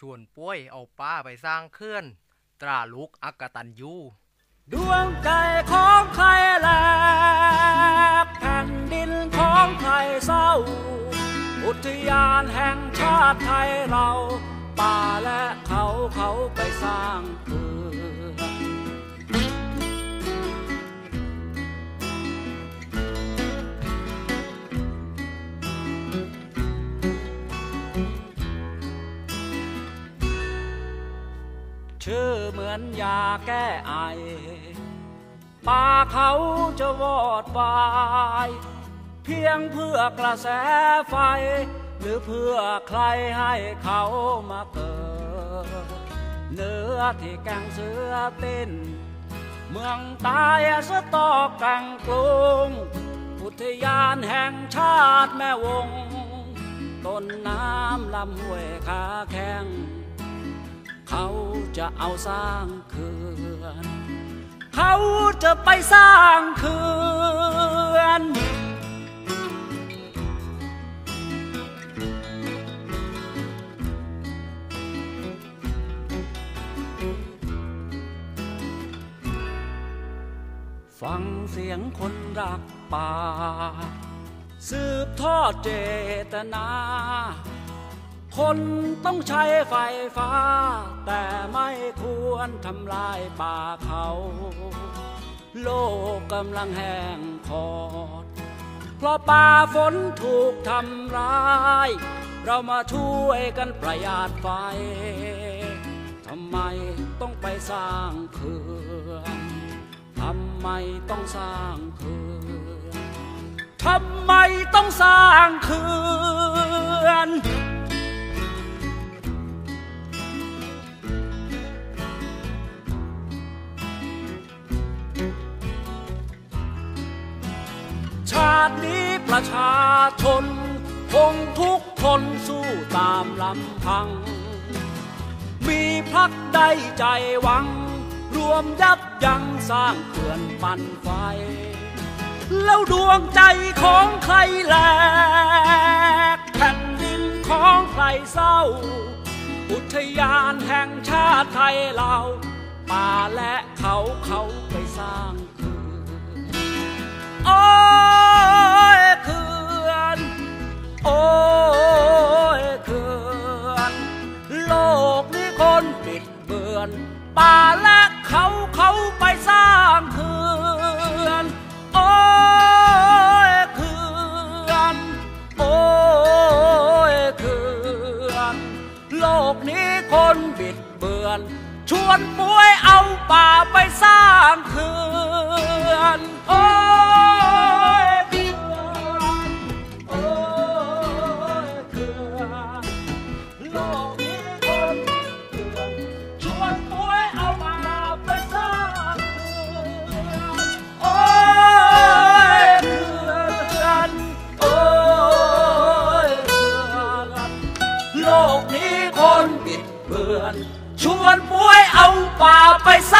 ชวนป่วยเอาป้าไปสร้างเคลื่อนตราลูกอักตันยูดวงใจของใครแลกแผ่นดินของใครเศร้า อุทยานแห่งชาติไทยเรา ป่าและเขาเขาไปสร้างเขื่อน ชื่อเหมือนยาแก้ไอป่าเขาจะวอดวาย เพียงเพื่อกระแสไฟ หรือเพื่อใครให้เขามาเกิด เนื้อที่แกงเสือเต้น เมืองตายสตอกกังกรุงอุทยานแห่งชาติแม่วง ต้นน้ำลำห้วยขาแข้ง จะเอาสร้างเขื่อนเขาจะไปสร้างเขื่อนฟังเสียงคนรักป่า สืบทอดเจตนา คนต้องใช้ไฟฟ้า แต่ไม่ควรทำลายป่าเขา โลกกำลังแห้งขอด เพราะป่าฝนถูกทำร้าย เรามาช่วยกันประหยัดไฟทำไมต้องไปสร้างเขื่อนทำไมต้องสร้างเขื่อนทำไมต้องสร้างเขื่อน ชาชน คงทุกคนสู้ตามลำพัง มีพักใดใจหวัง รวมยับยั้งสร้างเขื่อนปั่นไฟ แล้วดวงใจของใครแหลกแผ่นดินของใครเศร้า อุทยานแห่งชาติไทยเรา ป่าและเขาเขาไปสร้างเขื่อน อน ป่าและเขาเขาไปสร้างเขื่อน โอ้ยเขื่อน โอ้ยเขื่อน โลกนี้คนบิดเบือน ชวนป่วยเอาป่าไปสร้าง ชวนป่วยเอาป่าไปสร้างเขื่